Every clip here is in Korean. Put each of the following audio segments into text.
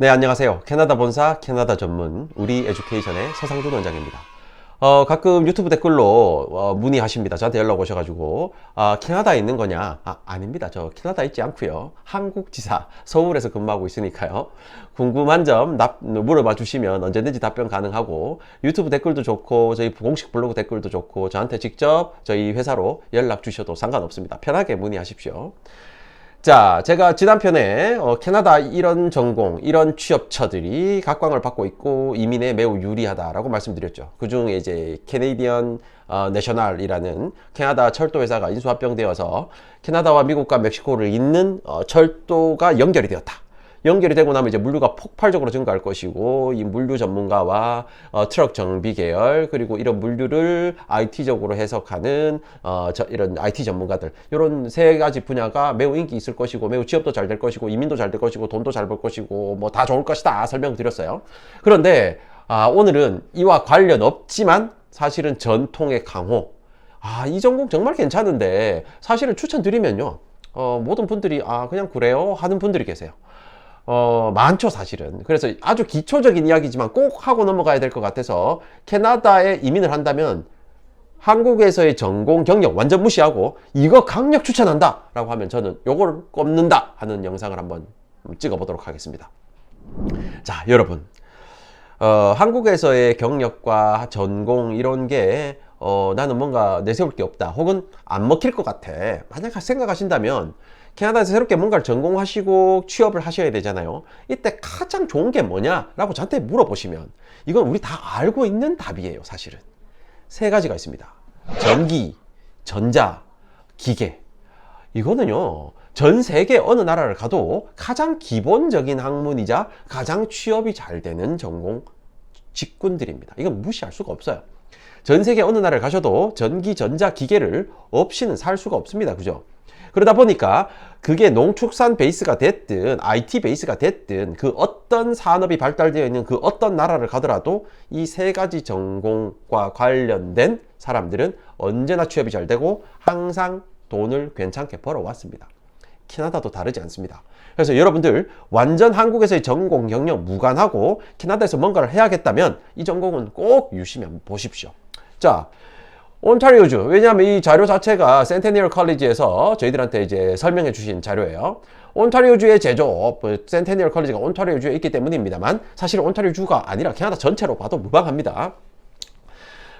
네, 안녕하세요. 캐나다 본사, 캐나다 전문, 우리 에듀케이션의 서상준 원장입니다. 어, 가끔 유튜브 댓글로 어, 문의하십니다. 저한테 연락 오셔가지고, 아, 캐나다에 있는 거냐? 아, 아닙니다. 저 캐나다에 있지 않고요 한국 지사, 서울에서 근무하고 있으니까요. 궁금한 점 납- 물어봐 주시면 언제든지 답변 가능하고, 유튜브 댓글도 좋고, 저희 공식 블로그 댓글도 좋고, 저한테 직접 저희 회사로 연락 주셔도 상관없습니다. 편하게 문의하십시오. 자, 제가 지난 편에 어, 캐나다 이런 전공, 이런 취업처들이 각광을 받고 있고 이민에 매우 유리하다라고 말씀드렸죠. 그 중에 이제 캐네디언 어, 내셔널이라는 캐나다 철도 회사가 인수합병되어서 캐나다와 미국과 멕시코를 잇는 어, 철도가 연결이 되었다. 연결이 되고 나면 이제 물류가 폭발적으로 증가할 것이고 이 물류 전문가와 어, 트럭 정비 계열 그리고 이런 물류를 IT적으로 해석하는 어, 저, 이런 IT 전문가들 이런 세 가지 분야가 매우 인기 있을 것이고 매우 취업도 잘 될 것이고 이민도 잘 될 것이고 돈도 잘 벌 것이고 뭐 다 좋을 것이다 설명드렸어요. 그런데 아, 오늘은 이와 관련 없지만 사실은 전통의 강호 아, 이 전공 정말 괜찮은데 사실은 추천드리면요. 어, 모든 분들이 아, 그냥 그래요 하는 분들이 계세요. 어, 많죠, 사실은. 그래서 아주 기초적인 이야기지만 꼭 하고 넘어가야 될 것 같아서 캐나다에 이민을 한다면 한국에서의 전공 경력 완전 무시하고 이거 강력 추천한다 라고 하면 저는 요거를 꼽는다 하는 영상을 한번 찍어 보도록 하겠습니다. 자, 여러분. 어, 한국에서의 경력과 전공 이런 게 어, 나는 뭔가 내세울 게 없다. 혹은 안 먹힐 것 같아. 만약 생각하신다면 캐나다에서 새롭게 뭔가를 전공하시고 취업을 하셔야 되잖아요. 이때 가장 좋은 게 뭐냐라고 저한테 물어보시면 이건 우리 다 알고 있는 답이에요, 사실은. 세 가지가 있습니다. 전기, 전자, 기계. 이거는요, 전 세계 어느 나라를 가도 가장 기본적인 학문이자 가장 취업이 잘 되는 전공 직군들입니다. 이건 무시할 수가 없어요. 전 세계 어느 나라를 가셔도 전기, 전자, 기계를 없이는 살 수가 없습니다. 그죠? 그러다 보니까 그게 농축산 베이스가 됐든 IT 베이스가 됐든 그 어떤 산업이 발달되어 있는 그 어떤 나라를 가더라도 이 세 가지 전공과 관련된 사람들은 언제나 취업이 잘 되고 항상 돈을 괜찮게 벌어왔습니다. 캐나다도 다르지 않습니다. 그래서 여러분들 완전 한국에서의 전공 경력 무관하고 캐나다에서 뭔가를 해야겠다면 이 전공은 꼭 유심히 한번 보십시오. 자, 온타리오주. 왜냐하면 이 자료 자체가 센테니얼 컬리지에서 저희들한테 이제 설명해 주신 자료예요. 온타리오주의 제조업, 뭐 센테니얼 컬리지가 온타리오주에 있기 때문입니다만 사실 온타리오주가 아니라 캐나다 전체로 봐도 무방합니다.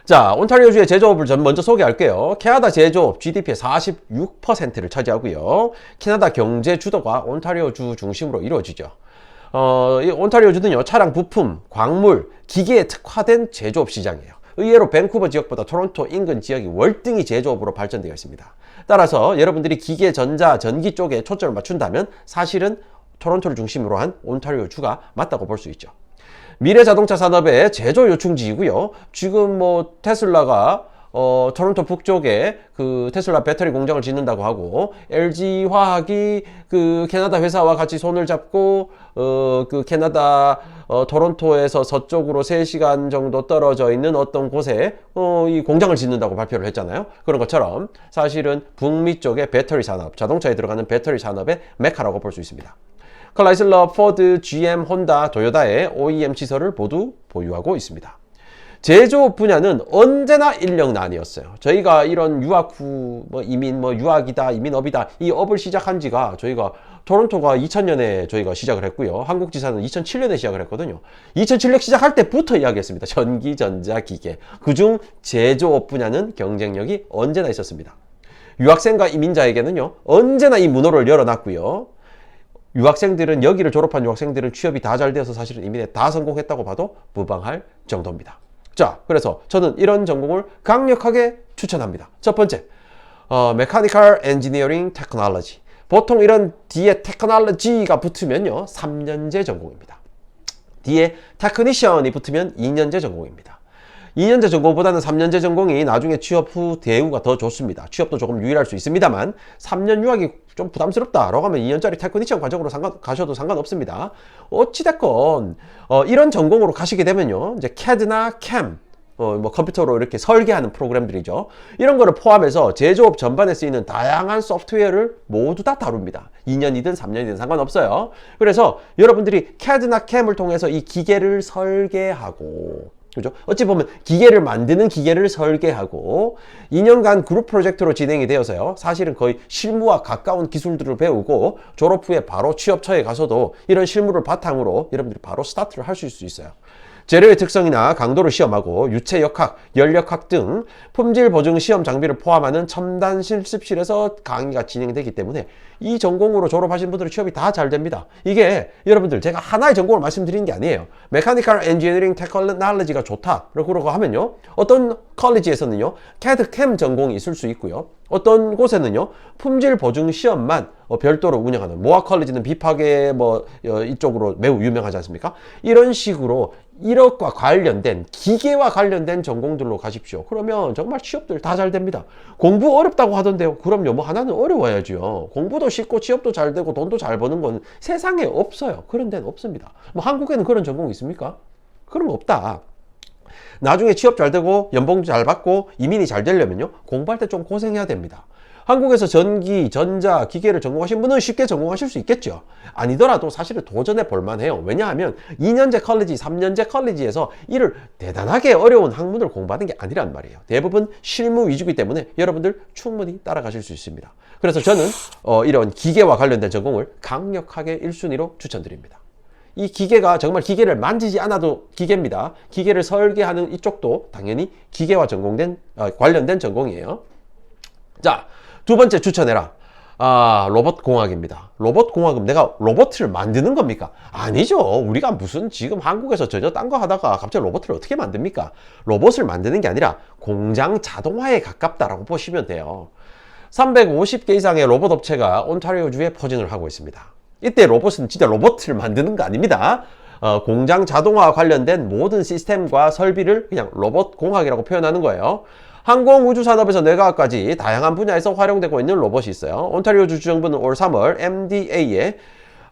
자, 온타리오주의 제조업을 전 먼저 소개할게요. 캐나다 제조업 GDP의 46%를 차지하고요. 캐나다 경제 주도가 온타리오주 중심으로 이루어지죠. 어, 이 온타리오주는요, 차량 부품, 광물, 기계에 특화된 제조업 시장이에요. 의외로 밴쿠버 지역보다 토론토 인근 지역이 월등히 제조업으로 발전되어 있습니다. 따라서 여러분들이 기계, 전자, 전기 쪽에 초점을 맞춘다면 사실은 토론토를 중심으로 한 온타리오 주가 맞다고 볼 수 있죠. 미래 자동차 산업의 제조 요충지이고요. 지금 뭐 테슬라가 어, 토론토 북쪽에 그 테슬라 배터리 공장을 짓는다고 하고 LG 화학이 그 캐나다 회사와 같이 손을 잡고 어, 그 캐나다 어, 토론토에서 서쪽으로 3시간 정도 떨어져 있는 어떤 곳에 어, 이 공장을 짓는다고 발표를 했잖아요. 그런 것처럼 사실은 북미 쪽의 배터리 산업, 자동차에 들어가는 배터리 산업의 메카라고 볼 수 있습니다. 클라이슬러, 포드, GM, 혼다, 도요다의 OEM 시설을 모두 보유하고 있습니다. 제조업 분야는 언제나 인력 난이었어요. 저희가 이런 유학 후, 뭐 이민, 뭐 유학이다, 이민업이다, 이 업을 시작한 지가 저희가 토론토가 2000년에 저희가 시작을 했고요. 한국지사는 2007년에 시작을 했거든요. 2007년 시작할 때부터 이야기했습니다. 전기, 전자, 기계. 그중 제조업 분야는 경쟁력이 언제나 있었습니다. 유학생과 이민자에게는요, 언제나 이 문호를 열어놨고요. 유학생들은 여기를 졸업한 유학생들은 취업이 다 잘 되어서 사실은 이민에 다 성공했다고 봐도 무방할 정도입니다. 자, 그래서 저는 이런 전공을 강력하게 추천합니다. 첫 번째, 어, Mechanical Engineering Technology. 보통 이런 뒤에 테크놀로지가 붙으면요, 3년제 전공입니다. 뒤에 테크니션이 붙으면 2년제 전공입니다. 2년제 전공보다는 3년제 전공이 나중에 취업 후 대우가 더 좋습니다. 취업도 조금 유일할 수 있습니다만 3년 유학이 좀 부담스럽다라고 하면 2년짜리 테크니션 과정으로 상관, 가셔도 상관없습니다. 어찌됐건 어, 이런 전공으로 가시게 되면요. 이제 CAD나 CAM 어, 뭐 컴퓨터로 이렇게 설계하는 프로그램들이죠. 이런 거를 포함해서 제조업 전반에 쓰이는 다양한 소프트웨어를 모두 다 다룹니다. 2년이든 3년이든 상관없어요. 그래서 여러분들이 CAD나 CAM을 통해서 이 기계를 설계하고 그죠? 어찌 보면 기계를 만드는 기계를 설계하고 2년간 그룹 프로젝트로 진행이 되어서요. 사실은 거의 실무와 가까운 기술들을 배우고 졸업 후에 바로 취업처에 가서도 이런 실무를 바탕으로 여러분들이 바로 스타트를 하실 수 있어요. 재료의 특성이나 강도를 시험하고 유체 역학, 연력학 등 품질 보증 시험 장비를 포함하는 첨단 실습실에서 강의가 진행되기 때문에 이 전공으로 졸업하신 분들은 취업이 다 잘 됩니다. 이게 여러분들 제가 하나의 전공을 말씀드리는 게 아니에요. 메카니컬 엔지니어링 테크놀로지가 좋다. 그러고 하면요. 어떤 컬리지에서는요. CAD 캠 전공이 있을 수 있고요. 어떤 곳에는요. 품질 보증 시험만 어, 별도로 운영하는 모아 컬리지는 비파계 뭐 어, 이쪽으로 매우 유명하지 않습니까? 이런 식으로 이력과 관련된 기계와 관련된 전공들로 가십시오. 그러면 정말 취업들 다 잘 됩니다. 공부 어렵다고 하던데요. 그럼요. 뭐 하나는 어려워야죠. 공부도 쉽고 취업도 잘 되고 돈도 잘 버는 건 세상에 없어요. 그런 데는 없습니다. 뭐 한국에는 그런 전공이 있습니까? 그런 거 없다. 나중에 취업 잘 되고 연봉도 잘 받고 이민이 잘 되려면요. 공부할 때 좀 고생해야 됩니다. 한국에서 전기, 전자, 기계를 전공하신 분은 쉽게 전공하실 수 있겠죠. 아니더라도 사실은 도전해 볼만 해요. 왜냐하면 2년제 컬리지, 3년제 컬리지에서 이를 대단하게 어려운 학문을 공부하는 게 아니란 말이에요. 대부분 실무 위주이기 때문에 여러분들 충분히 따라가실 수 있습니다. 그래서 저는 어, 이런 기계와 관련된 전공을 강력하게 1순위로 추천드립니다. 이 기계가 정말 기계를 만지지 않아도 기계입니다. 기계를 설계하는 이쪽도 당연히 기계와 전공된 어, 관련된 전공이에요. 자, 두 번째 추천해라. 아, 로봇 공학입니다. 로봇 공학은 내가 로봇을 만드는 겁니까? 아니죠. 우리가 무슨 지금 한국에서 전혀 딴 거 하다가 갑자기 로봇을 어떻게 만듭니까? 로봇을 만드는 게 아니라 공장 자동화에 가깝다라고 보시면 돼요. 350개 이상의 로봇 업체가 온타리오주에 포진을 하고 있습니다. 이때 로봇은 진짜 로봇을 만드는 거 아닙니다. 어, 공장 자동화 관련된 모든 시스템과 설비를 그냥 로봇 공학이라고 표현하는 거예요. 항공 우주 산업에서 뇌과학까지 다양한 분야에서 활용되고 있는 로봇이 있어요. 온타리오 주정부는 올 3월 MDA에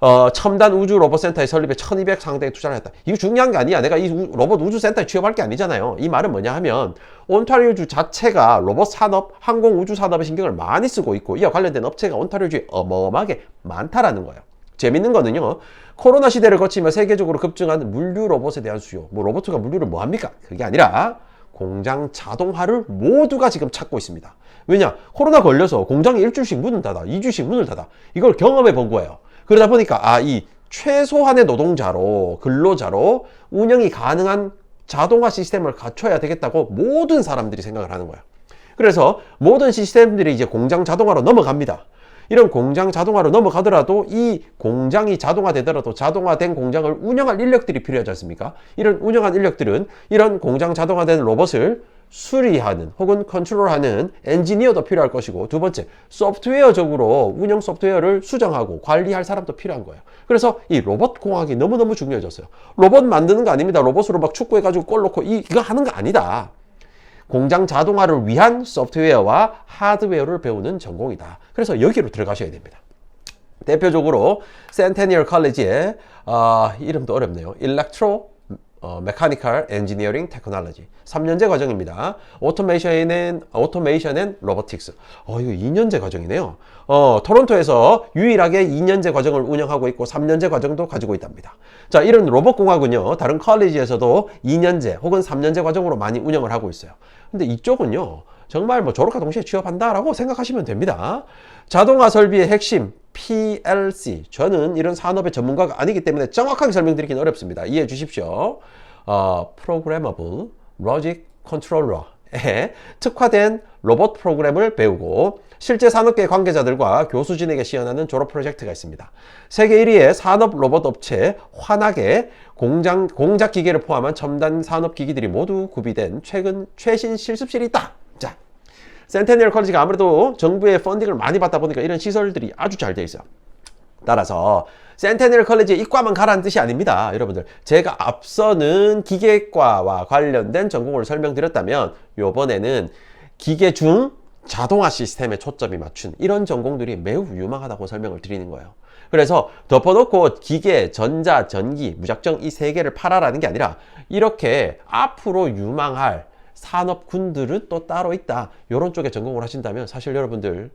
어, 첨단 우주 로봇 센터의 설립에 1200 상당의 투자를 했다. 이거 중요한 게 아니야. 내가 이 우, 로봇 우주 센터에 취업할 게 아니잖아요. 이 말은 뭐냐 하면 온타리오주 자체가 로봇 산업, 항공 우주 산업에 신경을 많이 쓰고 있고 이와 관련된 업체가 온타리오주에 어마어마하게 많다라는 거예요. 재밌는 거는요. 코로나 시대를 거치며 세계적으로 급증한 물류 로봇에 대한 수요. 뭐 로봇가 물류를 뭐 합니까? 그게 아니라 공장 자동화를 모두가 지금 찾고 있습니다. 왜냐? 코로나 걸려서 공장이 일주일씩 문을 닫아, 이주씩 문을 닫아. 이걸 경험해 본 거예요. 그러다 보니까 아, 이 최소한의 노동자로, 근로자로 운영이 가능한 자동화 시스템을 갖춰야 되겠다고 모든 사람들이 생각을 하는 거예요. 그래서 모든 시스템들이 이제 공장 자동화로 넘어갑니다. 이런 공장 자동화로 넘어가더라도 이 공장이 자동화되더라도 자동화된 공장을 운영할 인력들이 필요하지 않습니까? 이런 운영한 인력들은 이런 공장 자동화된 로봇을 수리하는 혹은 컨트롤하는 엔지니어도 필요할 것이고 두 번째 소프트웨어적으로 운영 소프트웨어를 수정하고 관리할 사람도 필요한 거예요. 그래서 이 로봇 공학이 너무너무 중요해졌어요. 로봇 만드는 거 아닙니다. 로봇으로 막 축구해가지고 골 이, 이거 하는 거 아니다. 공장 자동화를 위한 소프트웨어와 하드웨어를 배우는 전공이다. 그래서 여기로 들어가셔야 됩니다. 대표적으로 센테니얼 컬리지의 어, 이름도 어렵네요. 일렉트로 어, 메카니컬 엔지니어링 테크놀로지 3년제 과정입니다. 오토메이션은 오토메이션 앤 로보틱스. 어 이거 2년제 과정이네요. 어 토론토에서 유일하게 2년제 과정을 운영하고 있고 3년제 과정도 가지고 있답니다. 자, 이런 로봇 공학은요. 다른 컬리지에서도 2년제 혹은 3년제 과정으로 많이 운영을 하고 있어요. 근데 이쪽은요. 정말 뭐 졸업과 동시에 취업한다라고 생각하시면 됩니다. 자동화 설비의 핵심 PLC. 저는 이런 산업의 전문가가 아니기 때문에 정확하게 설명드리기는 어렵습니다. 이해해 주십시오. 어, Programmable Logic Controller에 특화된 로봇 프로그램을 배우고 실제 산업계 관계자들과 교수진에게 시연하는 졸업 프로젝트가 있습니다. 세계 1위의 산업 로봇 업체 환하게 공장, 공작 기계를 포함한 첨단 산업 기기들이 모두 구비된 최근 최신 실습실이 있다. 자, 센테니얼 컬리지가 아무래도 정부의 펀딩을 많이 받다 보니까 이런 시설들이 아주 잘 돼 있어요. 따라서 센테니얼 컬리지에 이과만 가라는 뜻이 아닙니다. 여러분들 제가 앞서는 기계과와 관련된 전공을 설명드렸다면 요번에는 기계 중 자동화 시스템에 초점이 맞춘 이런 전공들이 매우 유망하다고 설명을 드리는 거예요. 그래서 덮어놓고 기계, 전자, 전기, 무작정 이 세 개를 팔아라는 게 아니라 이렇게 앞으로 유망할 산업군들은 또 따로 있다. 이런 쪽에 전공을 하신다면 사실 여러분들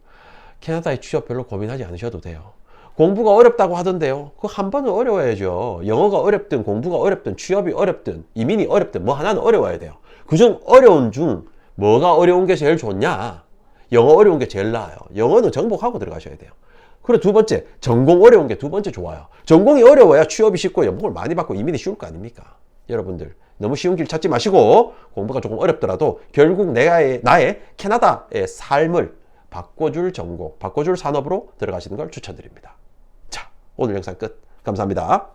캐나다의 취업 별로 고민하지 않으셔도 돼요. 공부가 어렵다고 하던데요. 그 한 번은 어려워야죠. 영어가 어렵든 공부가 어렵든 취업이 어렵든 이민이 어렵든 뭐 하나는 어려워야 돼요. 그중 어려운 중 뭐가 어려운 게 제일 좋냐? 영어 어려운 게 제일 나아요. 영어는 정복하고 들어가셔야 돼요. 그리고 두 번째, 전공 어려운 게 두 번째 좋아요. 전공이 어려워야 취업이 쉽고 연봉을 많이 받고 이민이 쉬울 거 아닙니까? 여러분들 너무 쉬운 길 찾지 마시고 공부가 조금 어렵더라도 결국 내가의 나의 캐나다의 삶을 바꿔줄 전공, 바꿔줄 산업으로 들어가시는 걸 추천드립니다. 자, 오늘 영상 끝. 감사합니다.